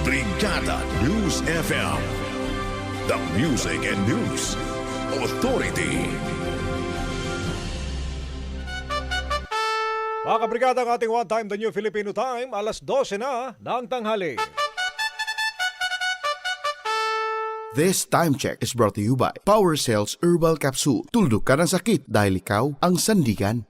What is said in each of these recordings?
Brigada News FM, the music and news authority. Mga kabrigada ang ating One Time The New Filipino Time, alas 12 na ng tanghali. This time check is brought to you by Power Cells Herbal Capsule. Tuldok ka ng sakit dahil ikaw ang sandigan.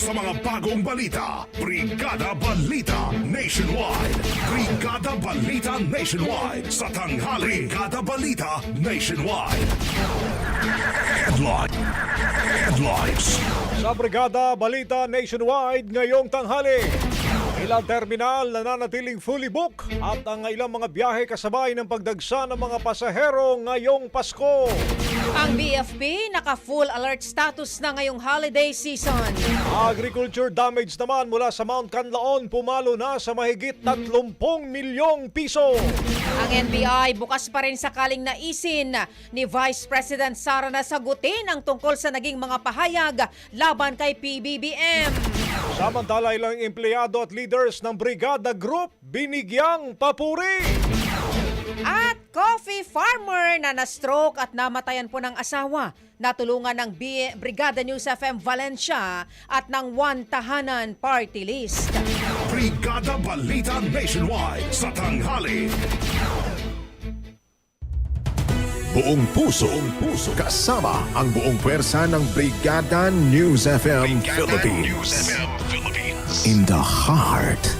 Siksik sa mga bagong balita. Brigada Balita Nationwide. Brigada Balita Nationwide sa tanghali. Brigada Balita Nationwide. Headline. Headlines. Sa Brigada Balita Nationwide ngayong tanghali. Ilang terminal nananatiling fully book at ang ilang mga biyahe kasabay ng pagdagsa ng mga pasahero ngayong Pasko. Ang BFP naka-full alert status na ngayong holiday season. Agriculture damage naman mula sa Mount Canlaon pumalo na sa mahigit 30 milyong piso. Ang NBI bukas pa rin sakaling naisin ni Vice President Sara na sagutin ang tungkol sa naging mga pahayag laban kay PBBM. Samantala ilang empleyado at leaders ng Brigada Group binigyang papuri. At coffee farmer na na-stroke at namatayan po ng asawa. Natulungan ng B- Brigada News FM Valencia at ng One Tahanan Party List. Brigada Balita Nationwide sa tanghali. Buong puso, buong puso, kasama ang buong pwersa ng Brigada News FM Philippines. In the heart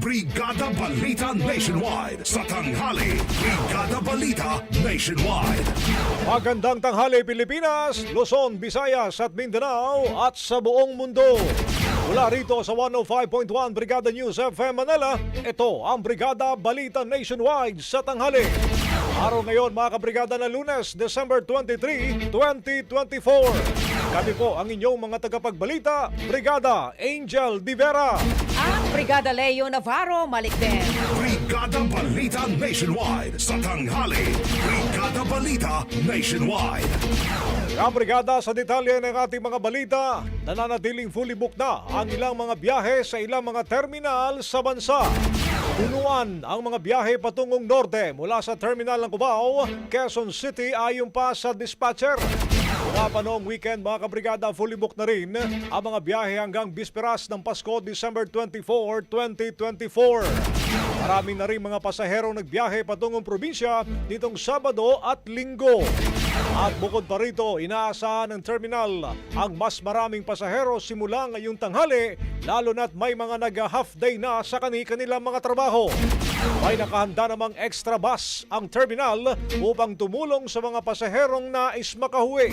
Brigada Balita Nationwide sa tanghali. Brigada Balita Nationwide. Magandang tanghali Pilipinas, Luzon, Visayas at Mindanao at sa buong mundo. Mula rito sa 105.1 Brigada News FM Manila, ito ang Brigada Balita Nationwide sa tanghali. Araw ngayon mga kabrigada na lunes, December 23, 2024. Kami po ang inyong mga tagapagbalita, Brigada Angel Divera. Ang Brigada Leo Navarro Malikden. Brigada Balita Nationwide sa tanghali. Brigada Balita Nationwide. Ang brigada sa detalye ng ating mga balita, nananatiling fully booked na ang ilang mga biyahe sa ilang mga terminal sa bansa. Punuan ang mga biyahe patungong norte mula sa terminal ng Cubao, Quezon City ayon pa sa dispatcher. Mula pa noong weekend mga kabrigada fully booked na rin ang mga biyahe hanggang bisperas ng Pasko December 24, 2024. Marami na rin mga pasaherong nagbiyahe patungong probinsya nitong Sabado at Linggo. At bukod pa rito, inaasahan ng terminal ang mas maraming pasahero simula ngayong tanghali, lalo na't may mga nag-half day na sa kani-kanilang mga trabaho. May nakahanda namang extra bus ang terminal upang tumulong sa mga pasaherong nais makahuwi.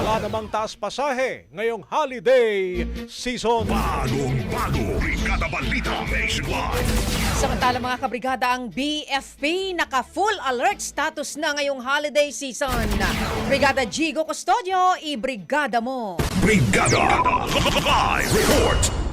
Wala namang taas pasahe ngayong holiday season. Bagong bago. Brigada Balita Nationwide. Samantala mga kabrigada, ang BFP naka-full alert status na ngayong holiday season. Brigada Gigo Custodio, i-brigada mo. Brigada Live Report.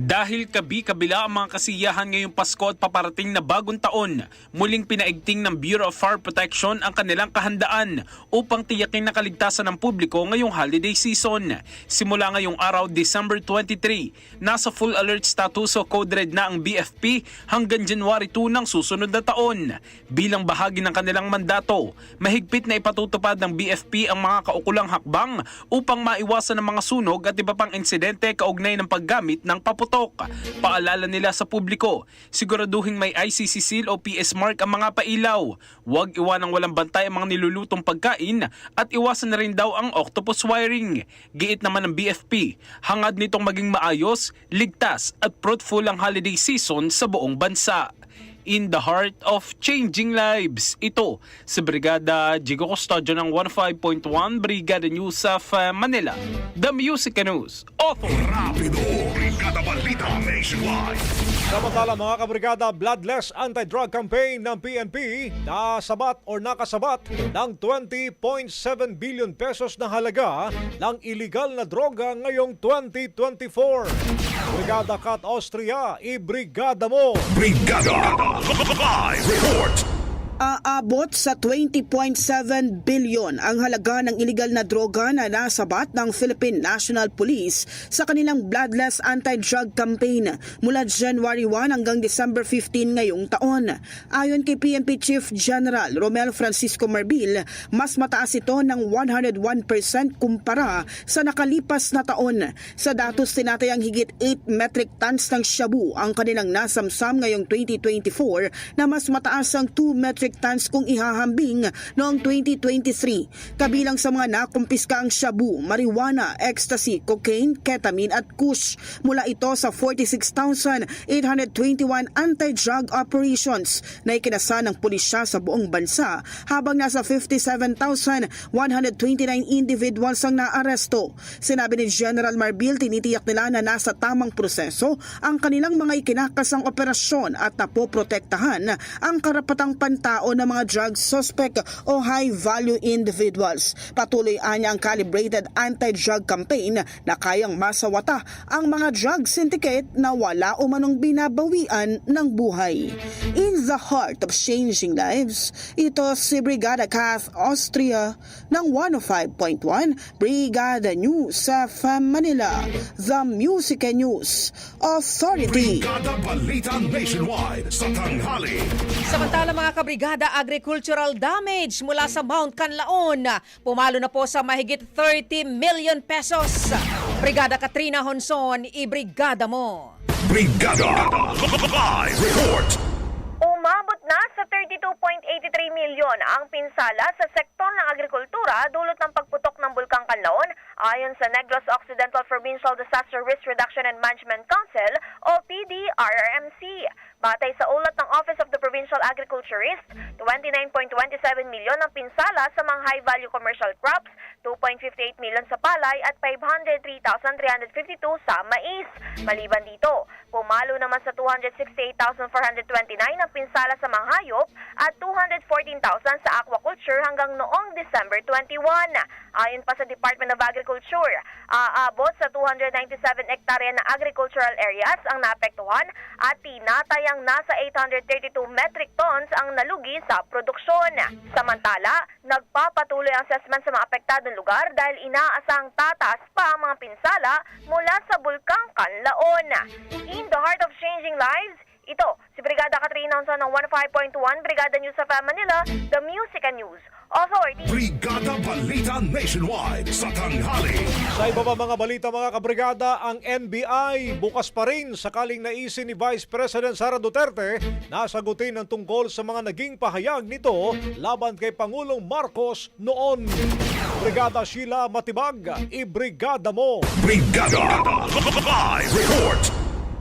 Dahil kabi-kabila ang mga kasiyahan ngayong Pasko at paparating na bagong taon, muling pinaigting ng Bureau of Fire Protection ang kanilang kahandaan upang tiyakin na kaligtasan ng publiko ngayong holiday season. Simula ngayong araw, December 23, nasa full alert status o code red na ang BFP hanggang January 2 ng susunod na taon. Bilang bahagi ng kanilang mandato, mahigpit na ipatutupad ng BFP ang mga kaukulang hakbang upang maiwasan ang mga sunog at iba pang insidente kaugnay ng paggamit ng paputok. Paalala nila sa publiko, siguraduhin may ICC seal o PS mark ang mga pailaw. Huwag iwanang walang bantay ang mga nilulutong pagkain at iwasan na rin daw ang octopus wiring. Giit naman ng BFP, hangad nitong maging maayos, ligtas at fruitful ang holiday season sa buong bansa in the heart of changing lives. Ito sa Brigada Jigo Custodio ng 15.1 Brigada News of uh, Manila. The Music News. Author. Rapido, Brigada Balita Nationwide. Samantala mga kabrigada, Bloodless Anti-Drug Campaign ng PNP na sabat or nakasabat ng 20.7 billion pesos na halaga ng illegal na droga ngayong 2024. Brigada Kat Austria, ibrigada mo! Brigada Live Report. Aabot sa 20.7 billion ang halaga ng iligal na droga na nasabat ng Philippine National Police sa kanilang bloodless anti-drug campaign mula January 1 hanggang December 15 ngayong taon. Ayon kay PNP Chief General Romel Francisco Marbil, mas mataas ito ng 101% kumpara sa nakalipas na taon. Sa datos tinatayang higit 8 metric tons ng shabu ang kanilang nasamsam ngayong 2024 na mas mataas ang 2 metric tons kung ihahambing noong 2023. Kabilang sa mga nakumpiska ang shabu, marijuana, ecstasy, cocaine, ketamine at kush. Mula ito sa 46,821 anti-drug operations na ikinasa ng pulisya sa buong bansa habang nasa 57,129 individuals ang naaresto. Sinabi ni General Marbil tinitiyak nila na nasa tamang proseso ang kanilang mga ikinakasang operasyon at napoprotektahan ang karapatang pantao ng mga drug suspect o high-value individuals. Patuloy anya ang calibrated anti-drug campaign na kayang masawata ang mga drug syndicate na wala umanong binabawian ng buhay. In the heart of changing lives, ito si Brigada Kath Austria ng 105.1 Brigada News sa Manila, The Music and News Authority. Brigada Balita Nationwide sa tanghali. Samantala mga kabrigada, agricultural damage mula sa Mount Canlaon. Pumalo na po sa mahigit 30 million pesos. Brigada Katrina Honson, ibrigada mo. Brigada Live Report. Umabot na sa 32.83 milyon ang pinsala sa sektor ng agrikultura dulot ng pagputok ng Bulkang Kanlaon ayon sa Negros Occidental Provincial Disaster Risk Reduction and Management Council o PDRRMC. Batay sa ulat ng Office of Provincial Agriculturist, 29.27 milyon ang pinsala sa mga high-value commercial crops, 2.58 milyon sa palay at 503,352 sa mais. Maliban dito, pumalo naman sa 268,429 ang pinsala sa mga hayop at 214,000 sa aquaculture hanggang noong December 21. Ayon pa sa Department of Agriculture, aabot sa 297 hektarya na agricultural areas ang naapektuhan at tinatayang nasa 832 metric tons ang nalugi sa produksyon. Samantala, nagpapatuloy ang assessment sa mga apektadong lugar dahil inaasang tataas pa ang mga pinsala mula sa Bulkang Kanlaon. In the heart of changing lives, ito, si Brigada Katrina Honson ng 15.1 Brigada News sa Manila, The Music and News Authority. Brigada Balita Nationwide sa tanghali. Sa iba pa mga balita mga kabrigada, ang NBI bukas pa rin sakaling naisin ni Vice President Sara Duterte na sagutin ang tungkol sa mga naging pahayag nito laban kay Pangulong Marcos noon. Brigada Sheila Matibag, ibrigada mo! Brigada Live Report.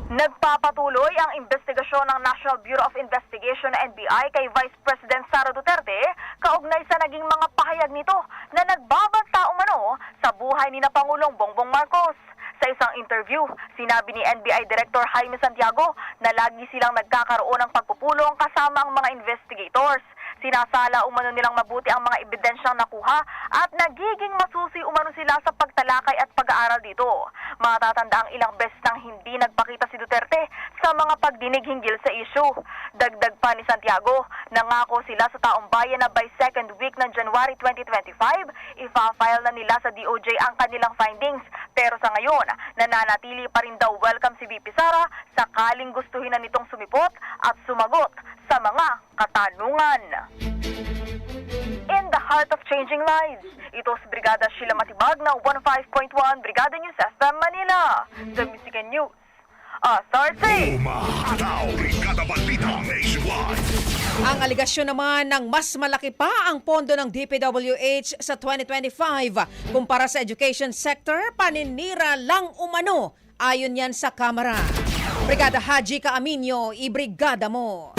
Nagpapatuloy ang investigasyon ng National Bureau of Investigation NBI kay Vice President Sara Duterte kaugnay sa naging mga pahayag nito na nagbabanta umano sa buhay ni na Pangulong Bongbong Marcos. Sa isang interview, sinabi ni NBI Director Jaime Santiago na lagi silang nagkakaroon ng pagpupulong kasama ang mga investigators. Sinasala umano nilang mabuti ang mga ebidensyang nakuha at nagiging masusi umano sila sa pagtalakay at pag-aaral dito. Matatanda ang ilang beses nang hindi nagpakita si Duterte sa mga pagdinig hinggil sa issue. Dagdag pa ni Santiago, nangako sila sa taong bayan na by second week ng January 2025, ifa-file na nila sa DOJ ang kanilang findings. Pero sa ngayon, nananatili pa rin daw welcome si VP Sara sakaling gustuhin na nitong sumipot at sumagot sa mga katanungan. In the heart of changing lives, ito si Brigada Sheila Matibag ng 15.1 Brigada News FM Manila. The Music and News Authority. Umahataw, Brigada Balita Nationwide. Ang aligasyon naman ng mas malaki pa ang pondo ng DPWH sa 2025 kumpara sa education sector, paninira lang umano. Ayon yan sa Kamara. Brigada Haji Kaaminyo, ibrigada mo.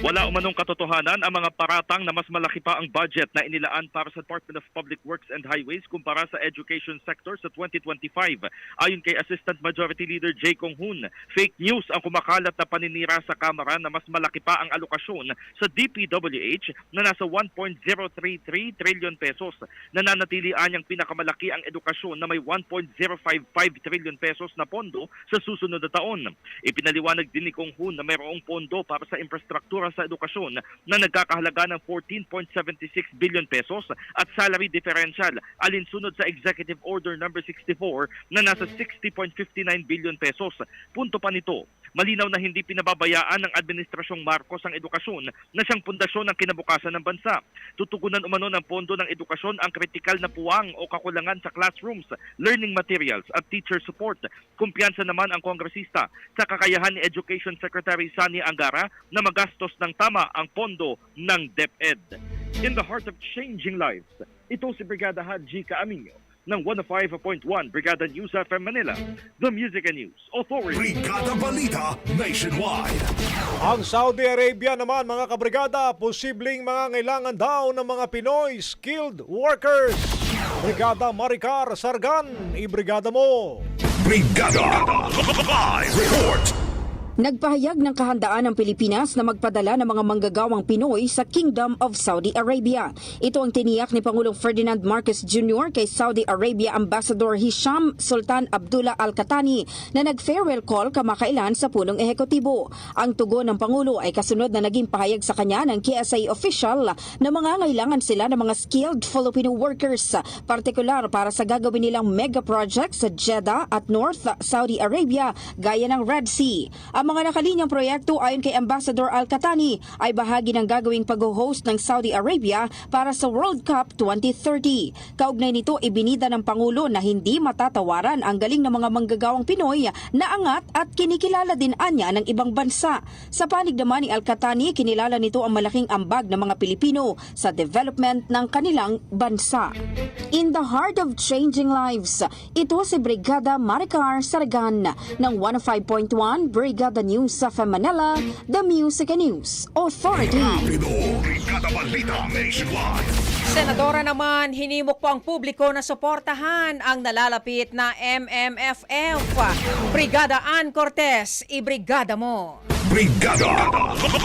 Wala umanong katotohanan ang mga paratang na mas malaki pa ang budget na inilaan para sa Department of Public Works and Highways kumpara sa education sector sa 2025. Ayon kay Assistant Majority Leader Jay Kong Hoon, fake news ang kumakalat na paninira sa Kamara na mas malaki pa ang alokasyon sa DPWH na nasa 1.033 trillion pesos. Nananatili anyang pinakamalaki ang edukasyon na may 1.055 trillion pesos na pondo sa susunod na taon. Ipinaliwanag din ni Kong Hoon na mayroong pondo para sa infrastruktura sa edukasyon na nagkakahalaga ng 14.76 billion pesos at salary differential alinsunod sa Executive Order number 64 na nasa 60.59 billion pesos. Punto pa nito, malinaw na hindi pinababayaan ng Administrasyong Marcos ang edukasyon na siyang pundasyon ng kinabukasan ng bansa. Tutugunan umano ng pondo ng edukasyon ang kritikal na puwang o kakulangan sa classrooms, learning materials at teacher support. Kumpiyansa naman ang kongresista sa kakayahan ni Education Secretary Sani Angara na magastos ng tama ang pondo ng DepEd. In the heart of changing lives, ito si Brigada Haji Kaaminyo ng 105.1 Brigada News FM Manila, The Music and News Authority. Brigada Balita Nationwide. Ang Saudi Arabia naman mga kabrigada, posibleng mga ngailangan daw ng mga Pinoy skilled workers. Brigada Maricar Sargan, ibrigada mo. Brigada Live Report. Nagpahayag ng kahandaan ng Pilipinas na magpadala ng mga manggagawang Pinoy sa Kingdom of Saudi Arabia. Ito ang tiniyak ni Pangulong Ferdinand Marcos Jr. kay Saudi Arabia Ambassador Hisham Sultan Abdullah Al-Katani na nag-farewell call kamakailan sa punong ehekutibo. Ang tugon ng Pangulo ay kasunod na naging pahayag sa kanya ng KSA official na mga ngailangan sila ng mga skilled Filipino workers, partikular para sa gagawin nilang mega project sa Jeddah at North Saudi Arabia gaya ng Red Sea. Ang mga nakalinyang proyekto ayon kay Ambassador Al-Katani ay bahagi ng gagawing pag-host ng Saudi Arabia para sa World Cup 2030. Kaugnay nito, ibinida ng Pangulo na hindi matatawaran ang galing ng mga manggagawang Pinoy na angat at kinikilala din anya ng ibang bansa. Sa panig naman ni Al-Katani, kinilala nito ang malaking ambag ng mga Pilipino sa development ng kanilang bansa. In the heart of changing lives, ito si Brigada Maricar Saragan ng 105.1 Brigada News sa Manila, The Music and News Authority. Brigada. Senadora naman, hinimok po ang publiko na suportahan ang nalalapit na MMFF. Brigada Ann Cortez, ibrigada mo. Brigada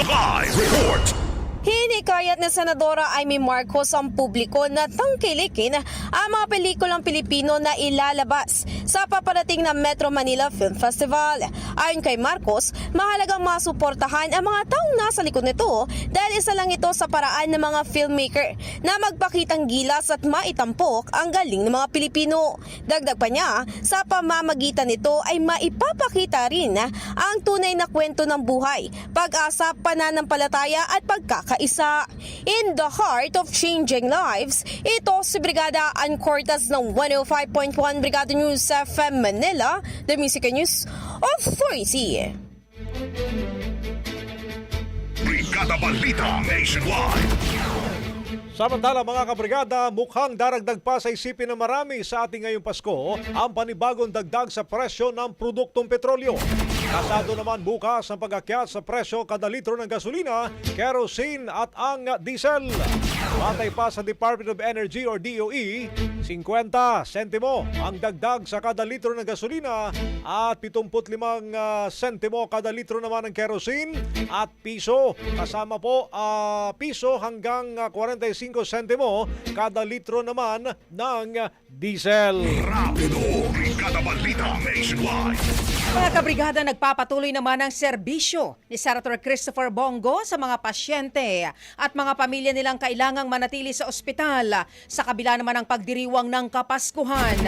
Live Report. Hinikayat ni Senadora Amy Marcos ang publiko na tangkilikin ang mga pelikulang Pilipino na ilalabas sa paparating na Metro Manila Film Festival. Ayon kay Marcos, mahalagang masuportahan ang mga taong nasa likod nito dahil isa lang ito sa paraan ng mga filmmaker na magpakitang gilas at maitampok ang galing ng mga Pilipino. Dagdag pa niya, sa pamamagitan nito ay maipapakita rin ang tunay na kwento ng buhay, pag-asa, pananampalataya at pagkakaisa. In the heart of changing lives, ito si Brigada Ann Cortez ng 105.1 Brigada News FM Manila, the Music and News Authority. Brigada Balita Nationwide. Samantala mga kabrigada, mukhang daragdag pa sa isipin ng marami sa ating ngayong Pasko ang panibagong dagdag sa presyo ng produktong petrolyo. Kasado naman bukas ang pag-akyat sa presyo kada litro ng gasolina, kerosene at ang diesel. Batay pa sa Department of Energy or DOE, 50 sentimo ang dagdag sa kada litro ng gasolina at 75 ah, sentimo kada litro naman ng kerosene at piso kasama po ah, piso hanggang ah, 45 sentimo kada litro naman ng ah, diesel. Rapido, Brigada Balita Nationwide. Mga kabrigada, nagpapatuloy naman ang serbisyo ni Senator Christopher Bongo sa mga pasyente at mga pamilya nilang kailangang manatili sa ospital sa kabila naman ng pagdiriwang ng Kapaskuhan.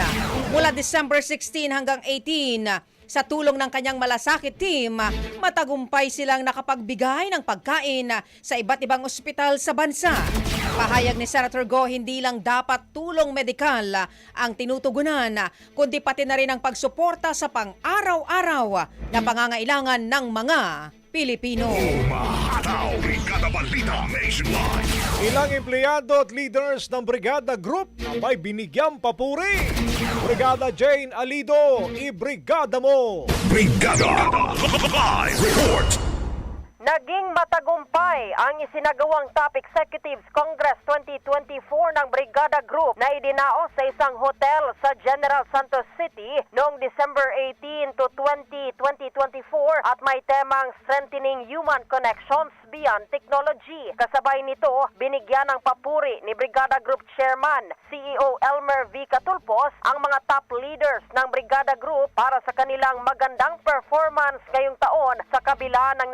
Mula December 16 hanggang 18, sa tulong ng kanyang malasakit team, matagumpay silang nakapagbigay ng pagkain sa iba't ibang ospital sa bansa. Pahayag ni Senator Go, hindi lang dapat tulong medikal ang tinutugunan, kundi pati na rin ang pagsuporta sa pang-araw-araw na pangangailangan ng mga Pilipino. Umahataw, Brigada Balita Nationwide. Ilang empleyado at leaders ng Brigada Group may binigyang papuri. Brigada Jane Alido, ibrigada mo! Brigada Live Report. Naging matagumpay ang isinagawang Top Executives Congress 2024 ng Brigada Group na idinaos sa isang hotel sa General Santos City noong December 18 to 20, 2024 at may temang Strengthening Human Connections Beyond Technology. Kasabay nito, binigyan ng papuri ni Brigada Group Chairman, CEO Elmer V. Catulpos ang mga top leaders ng Brigada Group para sa kanilang magandang performance ngayong taon sa kabila ng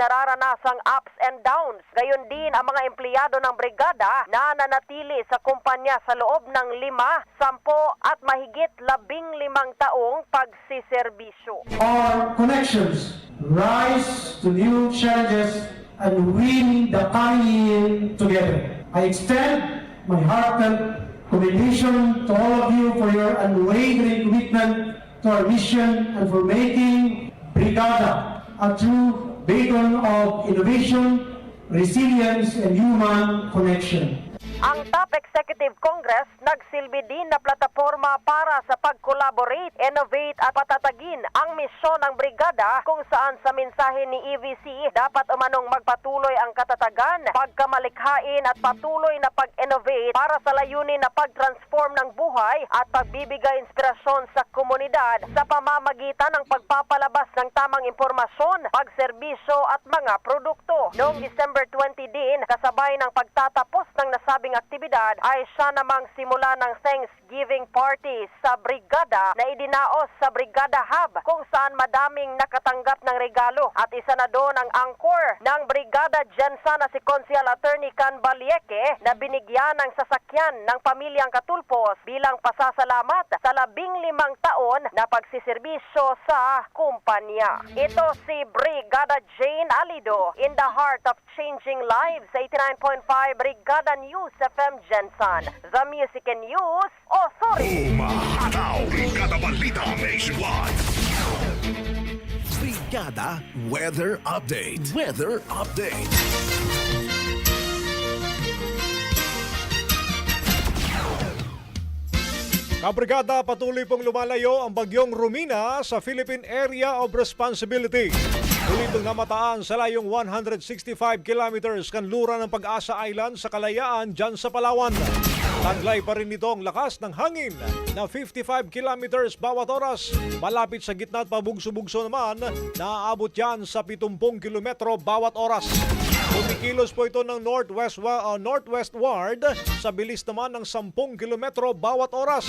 nararanasang ups and downs. Gayon din ang mga empleyado ng brigada na nanatili sa kumpanya sa loob ng lima, sampo at mahigit labing limang taong pagsiservisyo. Our connections rise to new challenges and win the coming year together. I extend my heartfelt commendation to all of you for your unwavering commitment to our mission and for making Brigada a true beacon of innovation, resilience, and human connection. Ang Top Executive Congress nagsilbi din na plataforma para sa pag-collaborate, innovate at patatagin ang misyon ng brigada kung saan sa mensahe ni EVC dapat umanong magpatuloy ang katatagan, pagkamalikhain at patuloy na pag-innovate para sa layunin na pag-transform ng buhay at pagbibigay inspirasyon sa komunidad sa pamamagitan ng pagpapalabas ng tamang impormasyon, pagserbisyo at mga produkto. Noong December 20 din, kasabay ng pagtatapos ng nasabing aktibidad ay siya namang simula ng Thanksgiving party sa brigada na idinaos sa Brigada Hub kung saan madaming nakatanggap ng regalo at isa na doon ang angkor ng Brigada Jensa na si Consial Attorney Can Balieke na binigyan ng sasakyan ng pamilyang Katulpos bilang pasasalamat sa labing limang taon na pagsiservisyo sa kumpanya. Ito si Brigada Jane Alido in the heart of changing lives sa 89.5 Brigada News FM Jensen, the Music and News Authority. Umahataw, Brigada Balita Nationwide. Brigada Weather Update. Weather Update. Kabrigada, patuloy pong lumalayo ang bagyong Rumina sa Philippine Area of Responsibility. Muli itong namataan sa layong 165 kilometers kanluran ng Pag-asa Island sa Kalayaan dyan sa Palawan. Taglay pa rin nito ang lakas ng hangin na 55 kilometers bawat oras. Malapit sa gitna at pabugso-bugso naman, naaabot yan sa 70 kilometro bawat oras. Kumikilos po ito ng northwest, uh, northwestward sa bilis naman ng 10 kilometro bawat oras.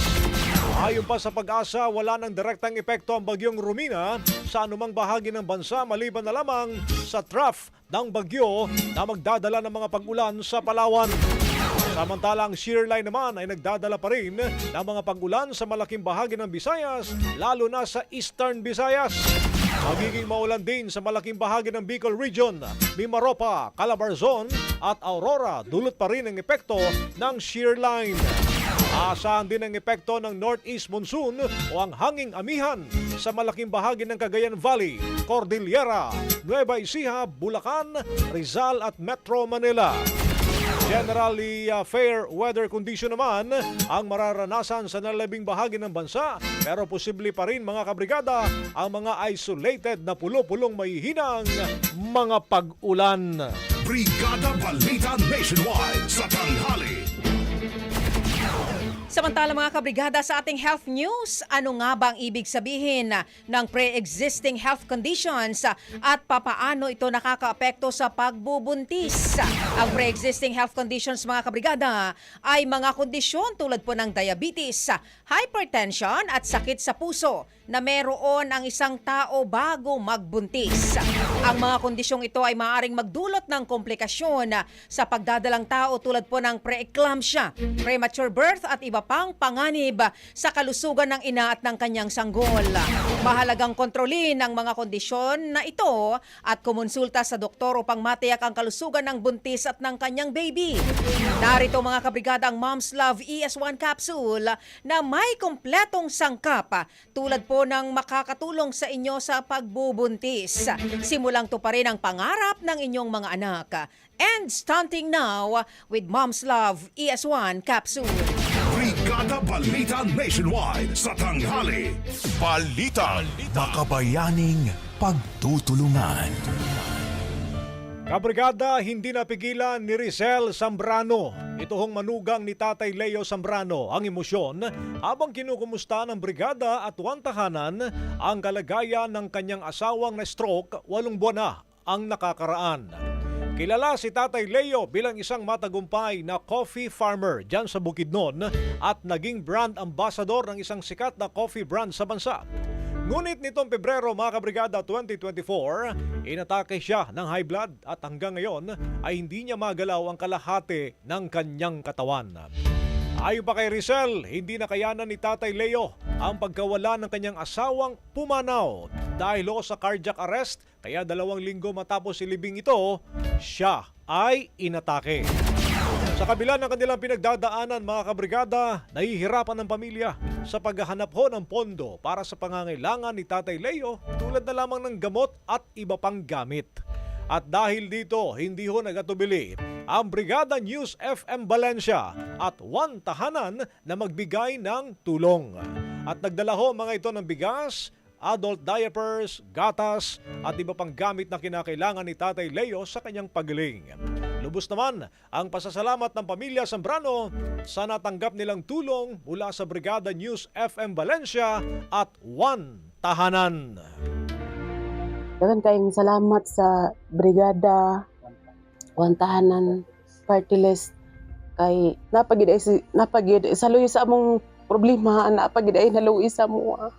Ayon pa sa pag-asa, wala ng direktang epekto ang bagyong Rumina sa anumang bahagi ng bansa maliban na lamang sa trough ng bagyo na magdadala ng mga pag-ulan sa Palawan. Samantalang shear line naman ay nagdadala pa rin ng mga pag-ulan sa malaking bahagi ng Visayas, lalo na sa Eastern Visayas. Magiging maulan din sa malaking bahagi ng Bicol Region, Mimaropa, Calabarzon at Aurora dulot pa rin ang epekto ng shear line. Aasahan din ang epekto ng northeast monsoon o ang hanging amihan sa malaking bahagi ng Cagayan Valley, Cordillera, Nueva Ecija, Bulacan, Rizal at Metro Manila. Generally uh, fair weather condition naman ang mararanasan sa nalabing bahagi ng bansa pero posible pa rin mga kabrigada ang mga isolated na pulo-pulong mahihinang mga pag-ulan. Brigada Balita Nationwide sa tanghali. Samantala mga kabrigada sa ating health news, ano nga ba ang ibig sabihin ng pre-existing health conditions at papaano ito nakakaapekto sa pagbubuntis? Ang pre-existing health conditions mga kabrigada ay mga kondisyon tulad po ng diabetes, hypertension at sakit sa puso na meron ang isang tao bago magbuntis. Ang mga kondisyong ito ay maaaring magdulot ng komplikasyon sa pagdadalang tao tulad po ng preeclampsia, premature birth at iba pang panganib sa kalusugan ng ina at ng kanyang sanggol. Mahalagang kontrolin ang mga kondisyon na ito at kumonsulta sa doktor upang matiyak ang kalusugan ng buntis at ng kanyang baby. Narito mga kabrigada ang Mom's Love ES1 capsule na may kompletong sangkap tulad po ng makakatulong sa inyo sa pagbubuntis. Simulang to pa rin ang pangarap ng inyong mga anak. And stunting now with Mom's Love ES1 capsule. Brigada Balita Nationwide sa tanghali. Balita. Makabayaning pagtutulungan. Kabrigada, hindi napigilan ni Rizal Zambrano. Ito hong manugang ni Tatay Leo Zambrano ang emosyon habang kinukumusta ng brigada at wantahanan ang kalagayan ng kanyang asawang na stroke walong buwan na ang nakakaraan. Kilala si Tatay Leo bilang isang matagumpay na coffee farmer dyan sa Bukidnon at naging brand ambassador ng isang sikat na coffee brand sa bansa. Ngunit nitong Pebrero mga kabrigada 2024, inatake siya ng high blood at hanggang ngayon ay hindi niya magalaw ang kalahati ng kanyang katawan. Ayon pa kay Rizal, hindi nakayanan ni Tatay Leo ang pagkawala ng kanyang asawang pumanaw dahil sa cardiac arrest kaya dalawang linggo matapos ilibing ito, siya ay inatake. Sa kabila ng kanilang pinagdadaanan mga kabrigada, nahihirapan ng pamilya sa paghahanap ho ng pondo para sa pangangailangan ni Tatay Leo tulad na lamang ng gamot at iba pang gamit. At dahil dito, hindi ho nagatubili ang Brigada News FM Valencia at one tahanan na magbigay ng tulong. At nagdala ho mga ito ng bigas, adult diapers, gatas at iba pang gamit na kinakailangan ni Tatay Leo sa kanyang pagaling. Lubos naman ang pasasalamat ng pamilya Zambrano sa natanggap nilang tulong mula sa Brigada News FM Valencia at One Tahanan. Dagan kayong salamat sa brigada, wantahanan, party list, kay napagid napagid sa luyo sa among problema napagid ay naluwi sa mo. ah.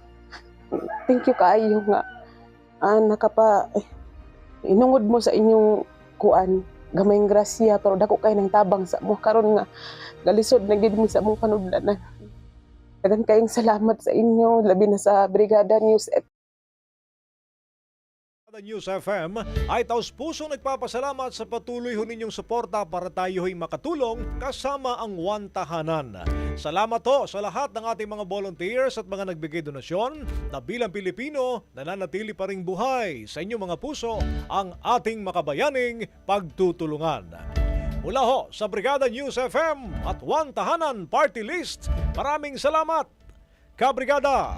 Thank you kaayo nga ah, nakapa eh, inungod mo sa inyong kuan gamayng grasya pero dako kay ng tabang sa mo karon nga galisod na gid mo sa among panudlanan. Dagan kayong salamat sa inyo labi na sa Brigada News Brigada News FM ay taos puso nagpapasalamat sa patuloy ho ninyong suporta para tayo ho'y makatulong kasama ang One Tahanan. Salamat ho sa lahat ng ating mga volunteers at mga nagbigay donasyon na bilang Pilipino nananatili pa ring buhay sa inyong mga puso ang ating makabayaning pagtutulungan. Mula ho sa Brigada News FM at One Tahanan Party List, maraming salamat, Kabrigada!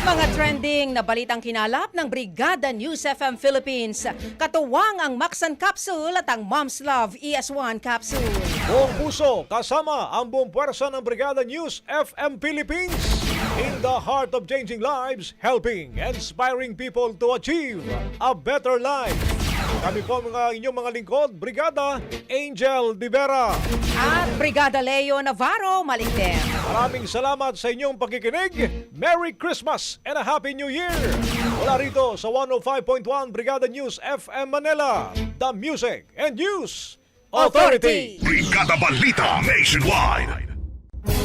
Mga trending na balitang kinalap ng Brigada News FM Philippines. Katuwang ang Maxan Capsule at ang Mom's Love ES1 Capsule. Buong puso kasama ang buong puwersa ng Brigada News FM Philippines. In the heart of changing lives, helping, inspiring people to achieve a better life. Kami po mga inyong mga lingkod, Brigada Angel Divera. At Brigada Leo Navarro Malikden. Maraming salamat sa inyong pagkikinig. Merry Christmas and a Happy New Year! Mula rito sa 105.1 Brigada News FM Manila, The Music and News Authority. Brigada Balita Nationwide.